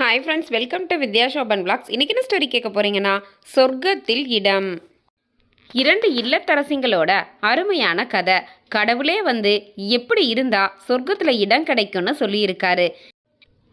Hi friends welcome to Vidya Shoban blogs இன்றைக்கி என்ன story கேட்க போகிறீங்கன்னா சொர்க்கத்தில் இடம். இரண்டு இல்லத்தரசிங்களோட அருமையான கதை. கடவுளே வந்து எப்படி இருந்தால் சொர்க்கத்தில் இடம் கிடைக்கும்னு சொல்லியிருக்காரு.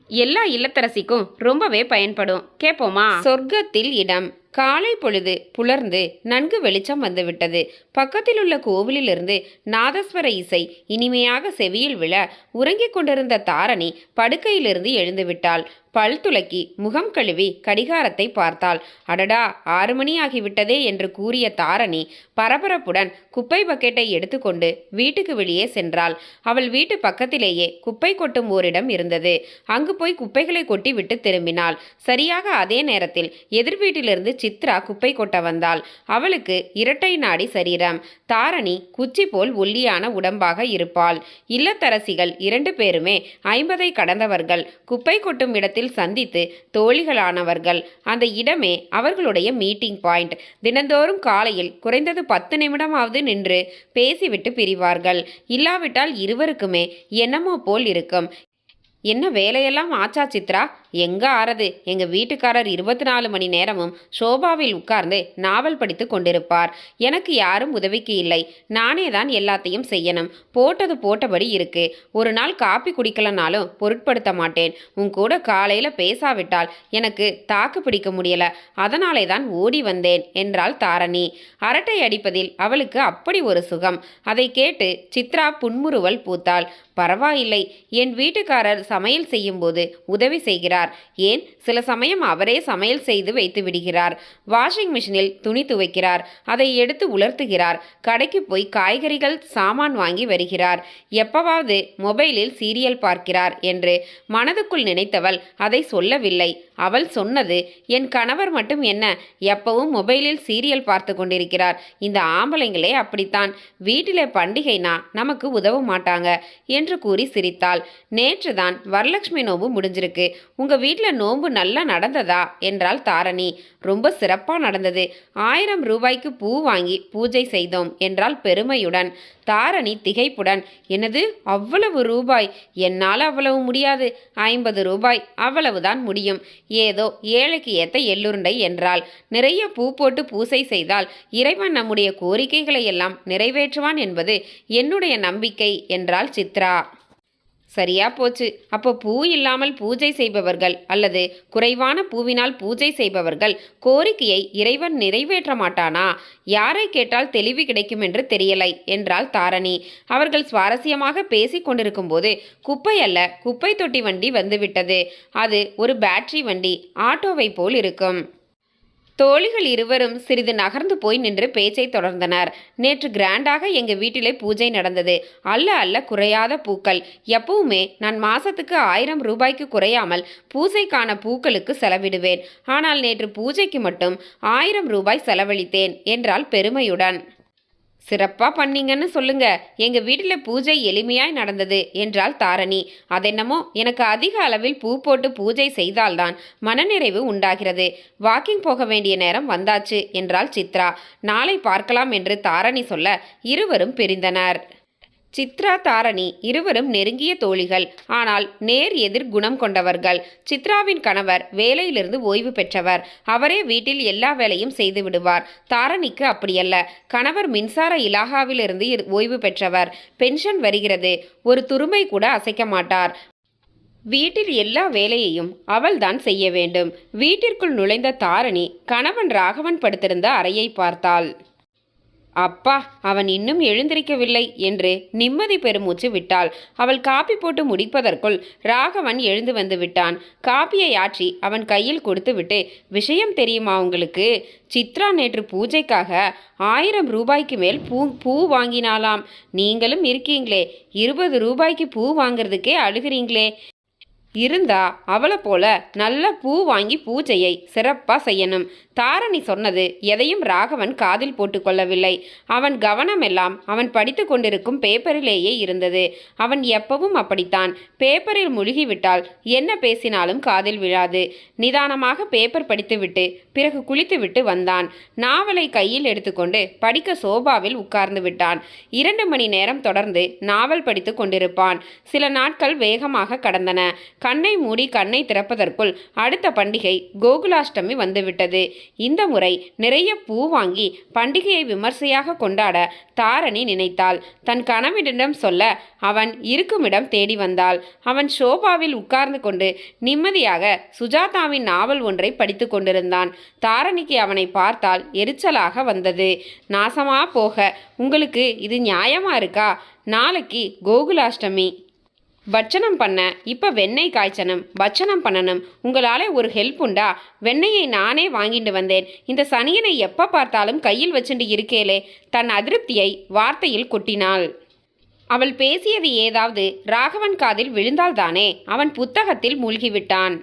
எல்லா இல்லத்தரசிக்கும் ரொம்பவே பயன்படும். கேட்போமா சொர்க்கத்தில் இடம். காலை பொழுது புலர்ந்து நன்கு வெளிச்சம் வந்துவிட்டது. பக்கத்தில் உள்ள கோவிலிலிருந்து நாதஸ்வர இசை இனிமையாக செவியில் விழ உறங்கிக் கொண்டிருந்த தாரணி படுக்கையிலிருந்து எழுந்துவிட்டாள். பல் துலக்கி முகம் கழுவி கடிகாரத்தை பார்த்தாள். அடடா ஆறு மணி ஆகிவிட்டதே என்று கூறிய தாரணி பரபரப்புடன் குப்பை பக்கெட்டை எடுத்துக்கொண்டு வீட்டுக்கு வெளியே சென்றாள். அவள் வீட்டு பக்கத்திலேயே குப்பை கொட்டும் ஓரிடம் இருந்தது. அங்கு போய் குப்பைகளை கொட்டி விட்டு திரும்பினாள். சரியாக அதே நேரத்தில் எதிர் வீட்டிலிருந்து சித்ரா குப்பை கொட்ட வந்தாள். அவளுக்கு இரட்டை நாடி சரீரம். தாரணி குச்சி போல் ஒல்லியான உடம்பாக இருப்பாள். இல்லத்தரசிகள் இரண்டு பேருமே ஐம்பதை கடந்தவர்கள். குப்பை கொட்டும் இடத்தில் சந்தித்து தோழிகளானவர்கள் அந்த இடமே அவர்களுடைய மீட்டிங் பாயிண்ட் தினந்தோறும் காலையில் குறைந்தது பத்து நிமிடமாவது நின்று பேசிவிட்டு பிரிவார்கள். இல்லாவிட்டால் இருவருக்குமே என்னமோ போல் இருக்கும். என்ன வேலையெல்லாம் ஆச்சா சித்ரா? எங்க ஆறது? எங்க வீட்டுக்காரர் இருபத்தி நாலு மணி நேரமும் சோபாவில் உட்கார்ந்து நாவல் படித்து கொண்டிருப்பார். எனக்கு யாரும் உதவிக்கு இல்லை. நானே தான் எல்லாத்தையும் செய்யணும். போட்டது போட்டபடி இருக்கு. ஒரு நாள் காப்பி குடிக்கலனாலும் பொருட்படுத்த மாட்டேன். உன் கூட காலையில பேசாவிட்டால் எனக்கு தாக்கு பிடிக்க முடியல. அதனாலே தான் ஓடி வந்தேன் என்றாள் தாரணி. அரட்டை அடிப்பதில் அவளுக்கு அப்படி ஒரு சுகம். அதை கேட்டு சித்ரா புன்முறுவல் பூத்தாள். பரவாயில்லை. என் வீட்டுக்காரர் சமையல் செய்யும்போது உதவி செய்கிறார். ஏன்? சில சமயம் அவரே சமையல் செய்து வைத்து விடுகிறார். வாஷிங் மிஷினில் துணி துவைக்கிறார். அதை எடுத்து உலர்த்துகிறார். கடைக்கு போய் காய்கறிகள் சாமான் வாங்கி வருகிறார். எப்பவாவது மொபைலில் சீரியல் பார்க்கிறார் என்று மனதுக்குள் நினைத்தவள் அதை சொல்லவில்லை. அவள் சொன்னது என் கணவர் மட்டும் என்ன? எப்பவும் மொபைலில் சீரியல் பார்த்து கொண்டிருக்கிறார். இந்த ஆம்பளைங்களே அப்படித்தான். வீட்டிலே பண்டிகைனா நமக்கு உதவ மாட்டாங்க என்று கூறி சிரித்தாள். நேற்று தான் வரலட்சுமி நோம்பு முடிஞ்சிருக்கு. உங்கள் வீட்டில் நோம்பு நல்லா நடந்ததா? என்றாள் தாரணி. ரொம்ப சிறப்பாக நடந்தது. ஆயிரம் ரூபாய்க்கு பூ வாங்கி பூஜை செய்தோம் என்றால் பெருமையுடன். தாரணி திகைப்புடன். எனது அவ்வளவு ரூபாய். என்னால் அவ்வளவு முடியாது. ஐம்பது ரூபாய். அவ்வளவுதான் முடியும். ஏதோ ஏழைக்கு ஏத்த எள்ளுருண்டை என்றால் நிறைய பூ போட்டு பூசை செய்தால் இறைவன் நம்முடைய கோரிக்கைகளை எல்லாம் நிறைவேற்றுவான் என்பது என்னுடைய நம்பிக்கை என்றாள் சித்ரா. சரியா போச்சு. அப்போ பூ இல்லாமல் பூஜை செய்பவர்கள் அல்லது குறைவான பூவினால் பூஜை செய்பவர்கள் கோரிக்கையை இறைவன் நிறைவேற்ற மாட்டானா? யாரை கேட்டால் தெளிவு கிடைக்கும் என்று தெரியலை என்றால் தாரணி. அவர்கள் சுவாரஸ்யமாக பேசிக் கொண்டிருக்கும்போது குப்பை அல்ல குப்பை தொட்டி வண்டி வந்துவிட்டது. அது ஒரு பேட்டரி வண்டி ஆட்டோவை போல் இருக்கும். தோழிகள் இருவரும் சிறிது நகர்ந்து போய் நின்று பேச்சை தொடர்ந்தனர். நேற்று கிராண்டாக எங்க வீட்டிலே பூஜை நடந்தது. அல்ல அல்ல குறையாத பூக்கள். எப்பவுமே நான் மாசத்துக்கு ஆயிரம் ரூபாய்க்கு குறையாமல் பூஜைக்கான பூக்களுக்கு செலவிடுவேன். ஆனால் நேற்று பூஜைக்கு மட்டும் ஆயிரம் ரூபாய் செலவழித்தேன் என்றால் பெருமையுடன். சிறப்பாக பண்ணீங்கன்னு சொல்லுங்க. எங்கள் வீட்டில் பூஜை எளிமையாய் நடந்தது என்றாள் தாரணி. அதென்னமோ எனக்கு அதிக அளவில் பூ போட்டு பூஜை செய்தால்தான் மனநிறைவு உண்டாகிறது. வாக்கிங் போக வேண்டிய நேரம் வந்தாச்சு என்றாள் சித்ரா. நாளை பார்க்கலாம் என்று தாரணி சொல்ல இருவரும் பிரிந்தனர். சித்ரா தாரணி இருவரும் நெருங்கிய தோழிகள். ஆனால் நேர் எதிர் குணம் கொண்டவர்கள். சித்ராவின் கணவர் வேலையிலிருந்து ஓய்வு பெற்றவர். அவரே வீட்டில் எல்லா வேலையும் செய்து விடுவார். தாரணிக்கு அப்படியல்ல. கணவர் மின்சார இலாகாவிலிருந்து இரு- ஓய்வு பெற்றவர். பென்ஷன் வருகிறது. ஒரு துருமை கூட அசைக்க மாட்டார். வீட்டில் எல்லா வேலையையும் அவள்தான் செய்ய வேண்டும். வீட்டிற்குள் நுழைந்த தாரணி கணவன் ராகவன் படுத்திருந்த அறையை பார்த்தாள். அப்பா அவன் இன்னும் எழுந்திருக்கவில்லை என்று நிம்மதி பெருமூச்சு விட்டாள். அவள் காப்பி போட்டு முடிப்பதற்குள் ராகவன் எழுந்து வந்து விட்டான். காப்பியை ஆற்றி அவன் கையில் கொடுத்துவிட்டு விஷயம் தெரியுமா உங்களுக்கு? சித்ரா நேற்று பூஜைக்காக ஆயிரம் ரூபாய்க்கு மேல் பூ பூ வாங்கினாலாம் நீங்களும் இருக்கீங்களே. இருபது ரூபாய்க்கு பூ வாங்குறதுக்கே அழுகிறீங்களே. இருந்தா அவளை போல நல்ல பூ வாங்கி பூஜையை சிறப்பாக செய்யணும். தாரணி சொன்னது எதையும் ராகவன் காதில் போட்டுக்கொள்ளவில்லை அவன் கவனமெல்லாம் அவன் படித்து கொண்டிருக்கும் பேப்பரிலேயே இருந்தது. அவன் எப்பவும் அப்படித்தான். பேப்பரில் முழுகிவிட்டால் என்ன பேசினாலும் காதில் விழாது. நிதானமாக பேப்பர் படித்துவிட்டு பிறகு குளித்துவிட்டு வந்தான். நாவலை கையில் எடுத்துக்கொண்டு படிக்க சோபாவில் உட்கார்ந்து விட்டான். இரண்டு மணி நேரம் தொடர்ந்து நாவல் படித்து கொண்டிருப்பான். சில நாட்கள் வேகமாக கடந்தன. கண்ணை மூடி கண்ணை திறப்பதற்குள் அடுத்த பண்டிகை கோகுலாஷ்டமி வந்துவிட்டது. இந்த முறை நிறைய பூ வாங்கி பண்டிகையை விமர்சையாக கொண்டாட தாரணி நினைத்தாள். தன் கணவனிடம் சொல்ல அவன் இருக்குமிடம் தேடி வந்தாள். அவன் ஷோபாவில் உட்கார்ந்து கொண்டு நிம்மதியாக சுஜாதாவின் நாவல் ஒன்றை படித்து கொண்டிருந்தான். தாரணிக்கு அவனை பார்த்தால் எரிச்சலாக வந்தது. நாசமா போக உங்களுக்கு இது நியாயமா இருக்கா? நாளைக்கு கோகுலாஷ்டமி பட்சணம் பண்ண இப்போ வெண்ணெய் காய்ச்சணும் பட்சணம் பண்ணணும். உங்களால் ஒரு ஹெல்ப் உண்டா? வெண்ணெயை நானே வாங்கிட்டு வந்தேன். இந்த சனியனை எப்போ பார்த்தாலும் கையில் வச்சுட்டு இருக்கேளே. தன் அதிருப்தியை வார்த்தையில் கொட்டினாள். அவள் பேசியது ஏதாவது ராகவன் காதில் விழுந்தால்தானே அவன் புத்தகத்தில் மூழ்கிவிட்டான்.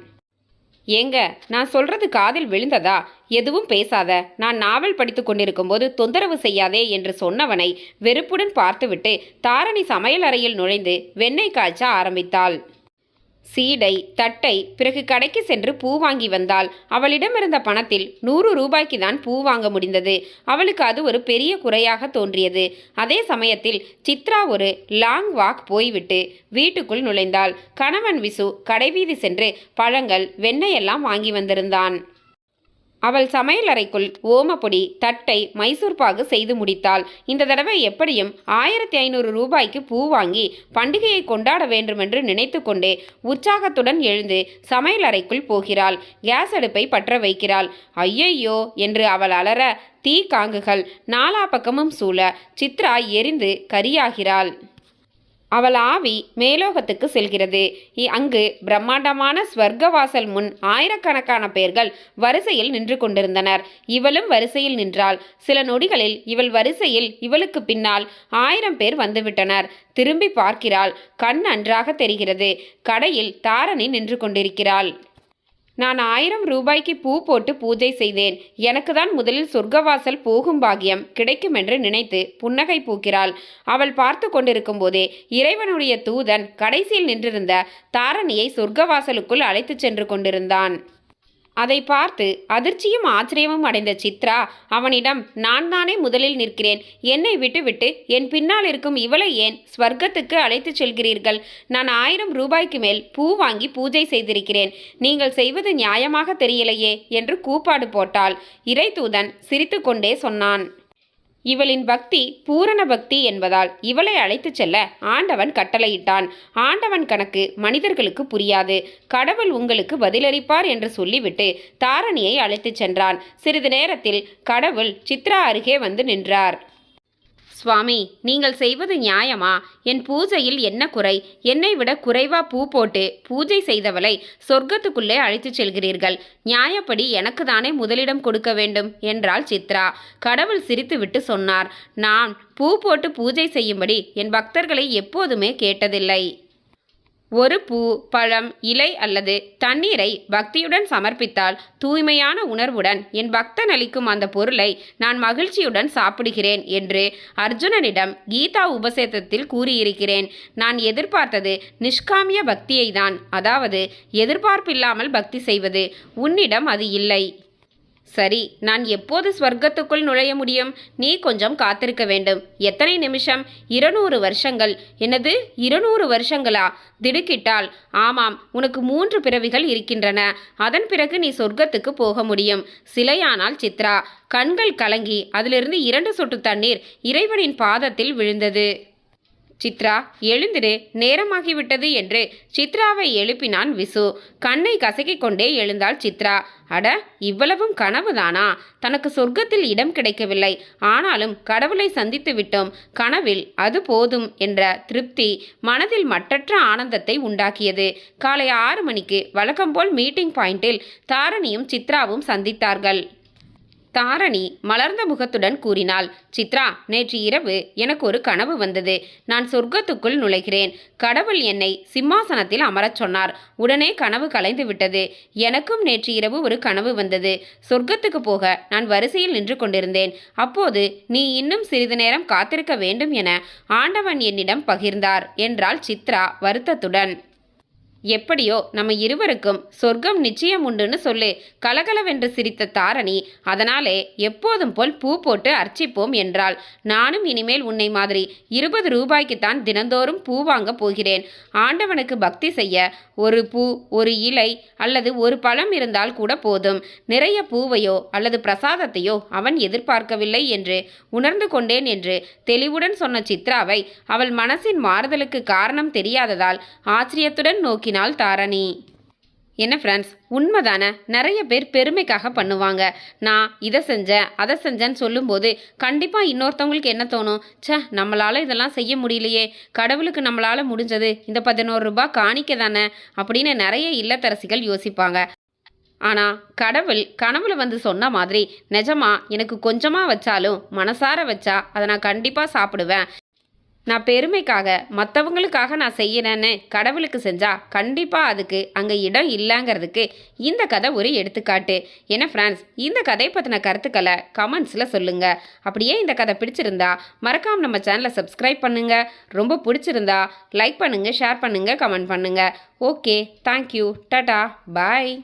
ஏங்க நான் சொல்றது காதில் விழுந்ததா? எதுவும் பேசாத. நான் நாவல் படித்து கொண்டிருக்கும்போது தொந்தரவு செய்யாதே என்று சொன்னவனை வெறுப்புடன் பார்த்துவிட்டு தாரணி சமையல் அறையில் நுழைந்து வெண்ணெய் காய்ச்ச ஆரம்பித்தாள். சீடை தட்டை பிறகு கடைக்கு சென்று பூ வாங்கி வந்தாள். அவளிடமிருந்த பணத்தில் நூறு ரூபாய்க்கு தான் பூ வாங்க முடிந்தது. அவளுக்கு அது ஒரு பெரிய குறையாக தோன்றியது. அதே சமயத்தில் சித்ரா ஒரு லாங் வாக் போய்விட்டு வீட்டுக்குள் நுழைந்தாள். கணவன் விசு கடைவீதி சென்று பழங்கள் வெண்ணெயெல்லாம் வாங்கி வந்திருந்தான். அவள் சமையலறைக்குள் ஓமப்பொடி தட்டை மைசூர்பாகு செய்து முடித்தாள். இந்த தடவை எப்படியும் ஆயிரத்தி ஐநூறு ரூபாய்க்கு பூ வாங்கி பண்டிகையை கொண்டாட வேண்டுமென்று நினைத்து கொண்டே உற்சாகத்துடன் எழுந்து சமையலறைக்குள் போகிறாள். கேஸ் அடுப்பை பற்ற வைக்கிறாள். ஐயையோ! என்று அவள் அலற தீ காங்குகள் நாலா பக்கமும் சூழ சித்ரா எரிந்து கரியாகிறாள். அவள் ஆவி மேலோகத்துக்கு செல்கிறது. இ- அங்கு பிரம்மாண்டமான ஸ்வர்க்கவாசல் முன் ஆயிரக்கணக்கான பேர்கள் வரிசையில் நின்று கொண்டிருந்தனர். இவளும் வரிசையில் நின்றாள். சில நொடிகளில் இவள் வரிசையில் இவளுக்கு பின்னால் ஆயிரம் பேர் வந்துவிட்டனர். திரும்பி பார்க்கிறாள். கண் நன்றாக தெரிகிறது. கடையில் தாரணி நின்று கொண்டிருக்கிறாள். நான் ஆயிரம் ரூபாய்க்கு பூ போட்டு பூஜை செய்தேன். எனக்கு தான் முதலில் சொர்க்கவாசல் போகும் பாகியம் கிடைக்கும் என்று நினைத்து புன்னகை பூக்கிறாள். அவள் பார்த்து கொண்டிருக்கும் போதே இறைவனுடைய தூதன் கடைசியில் நின்றிருந்த தாரணியை சொர்க்கவாசலுக்குள் அழைத்துச் சென்று கொண்டிருந்தான். அதை பார்த்து அதிர்ச்சியும் ஆச்சரியமும் அடைந்த சித்ரா அவனிடம் நான் தானே முதலில் நிற்கிறேன். என்னை விட்டுவிட்டு என் பின்னால் இருக்கும் இவளை ஏன் ஸ்வர்க்கத்துக்கு அழைத்துச் செல்கிறீர்கள்? நான் ஆயிரம் ரூபாய்க்கு மேல் பூ வாங்கி பூஜை செய்திருக்கிறேன். நீங்கள் செய்வது நியாயமாக தெரியலையே என்று கூப்பாடு போட்டாள். இறைதூதன் சிரித்துக்கொண்டே சொன்னான். இவளின் பக்தி பூரண பக்தி என்பதால் இவளை அழைத்துச் செல்ல ஆண்டவன் கட்டளையிட்டான். ஆண்டவன் கணக்கு மனிதர்களுக்கு புரியாது. கடவுள் உங்களுக்கு பதிலளிப்பார் என்று சொல்லிவிட்டு தாரணியை அழைத்துச் சென்றான். சிறிது நேரத்தில் கடவுள் சித்ரா அருகே வந்து நின்றார். சுவாமி நீங்கள் செய்வது நியாயமா? என் பூஜையில் என்ன குறை? என்னை விட குறைவா பூ போட்டு பூஜை செய்தவளை சொர்க்கத்துக்குள்ளே அழைத்துச் செல்கிறீர்கள். நியாயப்படி எனக்கு தானே முதலிடம் கொடுக்க வேண்டும்? என்றாள் சித்ரா. கடவுள் சிரித்துவிட்டு சொன்னார். நான் பூ போட்டு பூஜை செய்யும்படி என் பக்தர்களை எப்போதுமே கேட்டதில்லை. ஒரு பூ பழம் இலை அல்லது தண்ணீரை பக்தியுடன் சமர்ப்பித்தால் தூய்மையான உணர்வுடன் என் பக்தன் அளிக்கும் அந்த பொருளை நான் மகிழ்ச்சியுடன் சாப்பிடுகிறேன் என்று அர்ஜுனனிடம் கீதா உபசேதத்தில் கூறியிருக்கிறேன். நான் எதிர்பார்த்தது நிஷ்காமிய பக்தியை தான் அதாவது எதிர்பார்ப்பில்லாமல் பக்தி செய்வது. உன்னிடம் அது இல்லை. சரி நான் எப்போது ஸ்வர்க்கத்துக்குள் நுழைய முடியும்? நீ கொஞ்சம் காத்திருக்க வேண்டும். எத்தனை நிமிஷம்? இருநூறு வருஷங்கள். என்னது? இருநூறு வருஷங்களா? திடுக்கிட்டால் ஆமாம் உனக்கு மூன்று பிறவிகள் இருக்கின்றன. அதன் பிறகு நீ சொர்க்கத்துக்கு போக முடியும். சிலையானால் சித்ரா. கண்கள் கலங்கி அதிலிருந்து இரண்டு சொட்டு தண்ணீர் இறைவனின் பாதத்தில் விழுந்தது. சித்ரா எழுந்திரு நேரமாகிவிட்டது என்று சித்ராவை எழுப்பினான் விசு. கண்ணை கசக்கிக் கொண்டே எழுந்தாள் சித்ரா. அட இவ்வளவும் கனவுதானா? தனக்கு சொர்க்கத்தில் இடம் கிடைக்கவில்லை. ஆனாலும் கடவுளை சந்தித்து விட்டோம். கனவில் அது போதும் என்ற திருப்தி மனதில் மட்டற்ற ஆனந்தத்தை உண்டாக்கியது. காலை ஆறு மணிக்கு வழக்கம்போல் மீட்டிங் பாயிண்டில் தாரணியும் சித்ராவும் சந்தித்தார்கள். தாரணி மலர்ந்த முகத்துடன் கூறினாள் சித்ரா நேற்று இரவு எனக்கு ஒரு கனவு வந்தது. நான் சொர்க்கத்துக்குள் நுழைகிறேன். கடவுள் என்னை சிம்மாசனத்தில் அமரச் சொன்னார். உடனே கனவு கலைந்து விட்டது. எனக்கும் நேற்று இரவு ஒரு கனவு வந்தது. சொர்க்கத்துக்கு போக நான் வரிசையில் நின்று கொண்டிருந்தேன். அப்போது நீ இன்னும் சிறிது நேரம் காத்திருக்க வேண்டும் என ஆண்டவன் என்னிடம் பகிர்ந்தார் என்றாள் சித்ரா வருத்தத்துடன். எப்படியோ நம்ம இருவருக்கும் சொர்க்கம் நிச்சயம் உண்டுன்னு சொல்லு. கலகலவென்று சிரித்த தாரணி அதனாலே எப்போதும் போல் பூ போட்டு அர்ச்சிப்போம் என்றாள். நானும் இனிமேல் உன்னை மாதிரி இருபது ரூபாய்க்குத்தான் தினந்தோறும் பூ வாங்க போகிறேன். ஆண்டவனுக்கு பக்தி செய்ய ஒரு பூ ஒரு இலை அல்லது ஒரு பழம் இருந்தால் கூட போதும். நிறைய பூவையோ அல்லது பிரசாதத்தையோ அவன் எதிர்பார்க்கவில்லை என்று உணர்ந்து கொண்டேன் என்று தெளிவுடன் சொன்ன சித்ராவை அவள் மனசின் மாறுதலுக்கு காரணம் தெரியாததால் ஆச்சரியத்துடன் நோக்கினாள். தாரணி. என்ன ஃப்ரெண்ட்ஸ்? உண்மைதானே? நிறைய பேர் பெருமைக்காக பண்ணுவாங்க. நான் இதை செஞ்சேன் அதை செஞ்சேன்னு சொல்லும்போது கண்டிப்பாக இன்னொருத்தவங்களுக்கு என்ன தோணும்? சே நம்மளால் இதெல்லாம் செய்ய முடியலையே. கடவுளுக்கு நம்மளால் முடிஞ்சது. இந்த பதினோரு ரூபாய் காணிக்க தானே? அப்படின்னு நிறைய இல்லத்தரசிகள் யோசிப்பாங்க. ஆனால் கடவுள் கனவுல வந்து சொன்ன மாதிரி நிஜமா எனக்கு கொஞ்சமாக வச்சாலும் மனசார வச்சா அதை நான் கண்டிப்பாக சாப்பிடுவேன். நான் பெருமைக்காக மற்றவங்களுக்காக நான் செய்யறேன்னு கடவுளுக்கு செஞ்சா கண்டிப்பாக அதுக்கு அங்கே இடம் இல்லைங்கிறதுக்கு இந்த கதை ஒரு எடுத்துக்காட்டு. ஏன்னா ஃப்ரெண்ட்ஸ் இந்த கதை பற்றின கருத்துக்களை கமெண்ட்ஸில் சொல்லுங்கள் அப்படியே இந்த கதை பிடிச்சிருந்தா மறக்காமல் நம்ம சேனலை சப்ஸ்கிரைப் பண்ணுங்கள் ரொம்ப பிடிச்சிருந்தா லைக் பண்ணுங்கள் ஷேர் பண்ணுங்கள் கமெண்ட் பண்ணுங்கள் ஓகே தேங்க்யூ டாடா பாய்